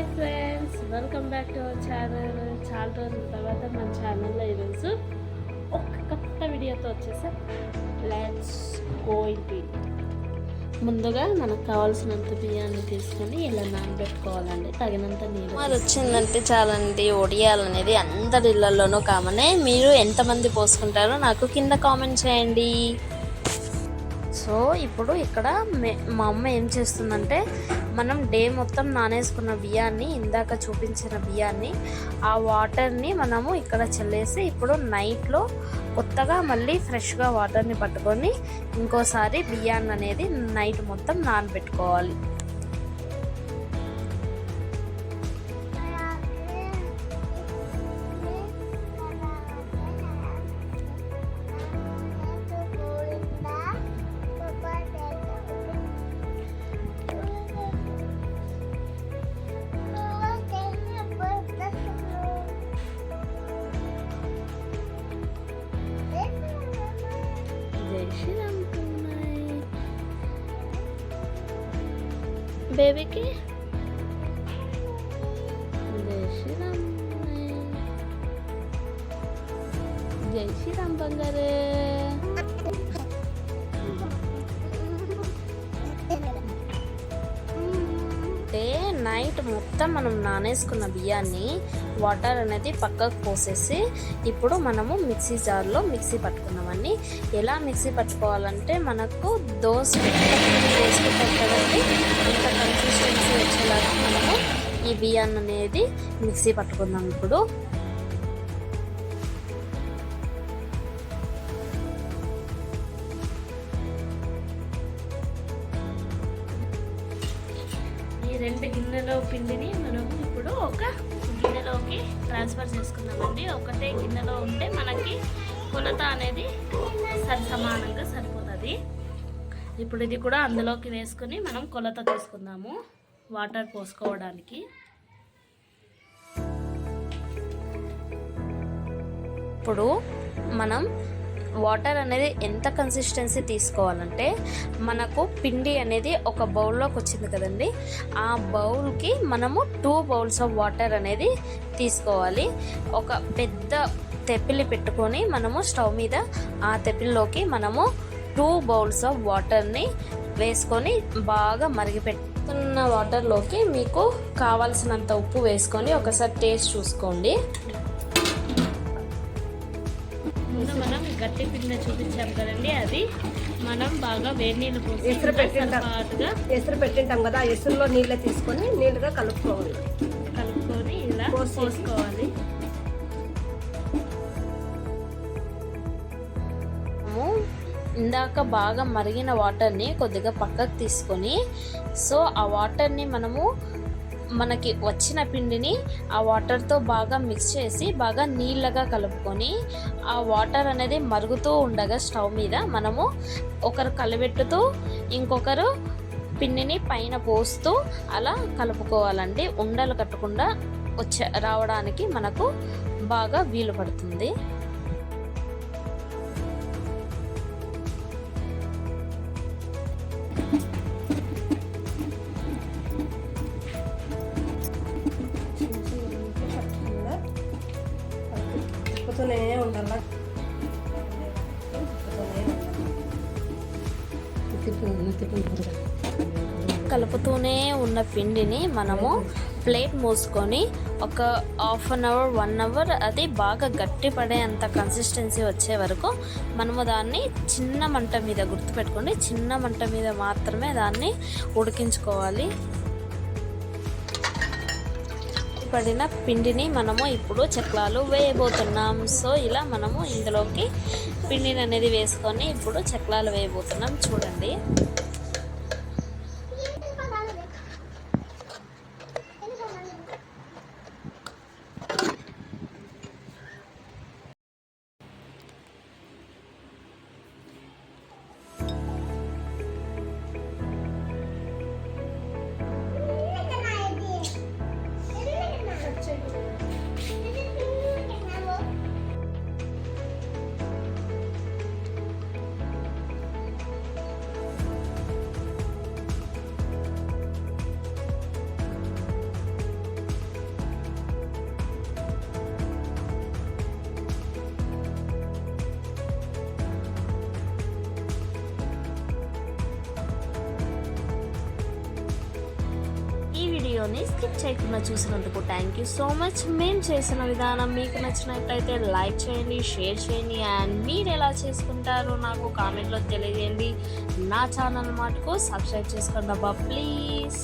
Hi friends welcome back to our channel. చాలా రోజుల తర్వాత మన ఛానల్లో ఈరోజు ఒక కొత్త వీడియోతో వచ్చేసా. లెట్స్ గోయింగ్ ముందుగా మనకు కావాల్సినంత బియ్యాన్ని తీసుకొని ఇలా నానబెట్టుకోవాలండి. తగినంత నీరు మరి వచ్చిందంటే చాలండి. ఒడియాలు అనేది అందరి ఇళ్ళలోనూ కామనే మీరు ఎంతమంది పోసుకుంటారో నాకు కింద కామెంట్ చేయండి. సో ఇప్పుడు ఇక్కడ మే- మా అమ్మ ఏం చేస్తుందంటే మనం డే మొత్తం నానేసుకున్న బియ్యాన్ని ఇందాక చూపించిన బియ్యాన్ని ఆ వాటర్ని మనము ఇక్కడ చల్లేసి ఇప్పుడు నైట్లో కొత్తగా మళ్ళీ ఫ్రెష్గా వాటర్ని పట్టుకొని ఇంకోసారి బియ్యాన్ని అనేది నైట్ మొత్తం నానబెట్టుకోవాలి. বলছিলাম তোমায়। বেবিকে? বলছিলাম জয় నైట్ మొత్తం మనం నానేసుకున్న బియ్యాన్ని వాటర్ అనేది పక్కకు పోసేసి ఇప్పుడు మనము మిక్సీ జార్లో మిక్సీ పట్టుకున్నామండి. ఎలా మిక్సీ పట్టుకోవాలంటే మనకు దోశ వేసుకుంటాం కదండి. అంత కన్సిస్టెన్సీ వచ్చేలాగా మనము ఈ బియ్యాన్ని అనేది మిక్సీ పట్టుకుందాం ఇప్పుడు. రెండు గిన్నెలో పిండిని మనం ఇప్పుడు ఒక గిన్నెలోకి ట్రాన్స్ఫర్ చేసుకుందామండి. ఒకటే గిన్నెలో ఉంటే మనకి కొలత అనేది సరి సమానంగా సరిపోతుంది. ఇప్పుడు ఇది కూడా అందులోకి వేసుకొని మనం కొలత తీసుకుందాము వాటర్ పోసుకోవడానికి. ఇప్పుడు మనం వాటర్ అనేది ఎంత కన్సిస్టెన్సీ తీసుకోవాలంటే మనకు పిండి అనేది ఒక బౌల్లోకి వచ్చింది కదండి. ఆ బౌల్కి మనము టూ బౌల్స్ ఆఫ్ వాటర్ అనేది తీసుకోవాలి. ఒక పెద్ద తెప్పిలి పెట్టుకొని మనము స్టవ్ మీద ఆ తెప్పిల్లోకి మనము టూ బౌల్స్ ఆఫ్ వాటర్ని వేసుకొని బాగా మరిగిపెట్టుకున్న వాటర్లోకి మీకు కావాల్సినంత ఉప్పు వేసుకొని ఒకసారి టేస్ట్ చూసుకోండి. ముందు మనం గట్టి పిండి చూపించాం కదండి అది మనం బాగా వేడి నీళ్ళు పోసి ఎసురు పెట్టింటాం. ఎసురు పెట్టింటాం కదా ఆ ఎసురులో నీళ్ళే తీసుకొని నీళ్ళుగా కలుపుకోవాలి కలుపుకొని ఇలా పోసి. పోసుకోవాలి ఇందాక బాగా మరిగిన వాటర్ని కొద్దిగా పక్కకు తీసుకొని సో ఆ వాటర్ని మనము మనకి వచ్చిన పిండిని ఆ వాటర్తో బాగా మిక్స్ చేసి బాగా నీళ్ళగా కలుపుకొని ఆ వాటర్ అనేది మరుగుతూ ఉండగా స్టవ్ మీద మనము ఒకరు కలబెట్టుతూ ఇంకొకరు పిండిని పైన పోస్తూ అలా కలుపుకోవాలండి. ఉండలు కట్టకుండా వచ్చే రావడానికి మనకు బాగా వీలు పడుతుంది. తిప్పుతూనే ఉండాలా కలుపుతూనే ఉన్న పిండిని మనము ప్లేట్ మూసుకొని ఒక half an hour one hour అది బాగా గట్టి పడేంత కన్సిస్టెన్సీ వచ్చే వరకు మనము దాన్ని చిన్న మంట మీద గుర్తుపెట్టుకోండి. చిన్న మంట మీద మాత్రమే దాన్ని ఉడికించుకోవాలి. పడిన పిండిని మనము ఇప్పుడు చెక్లాలు వేయబోతున్నాం. సో ఇలా మనము ఇందులోకి పిండిని అనేది వేసుకొని ఇప్పుడు చెక్లాలు వేయబోతున్నాం. చూడండి. వీడియోని స్కిప్ చేయకుండా చూసినందుకు థ్యాంక్ యూ సో మచ్ మేము చేసిన విధానం మీకు నచ్చినట్లయితే లైక్ చేయండి షేర్ చేయండి అండ్ మీరు ఎలా చేసుకుంటారో నాకు కామెంట్లో తెలియజేయండి. నా ఛానల్ మటుకు సబ్స్క్రైబ్ చేసుకోండి అబ్బా ప్లీజ్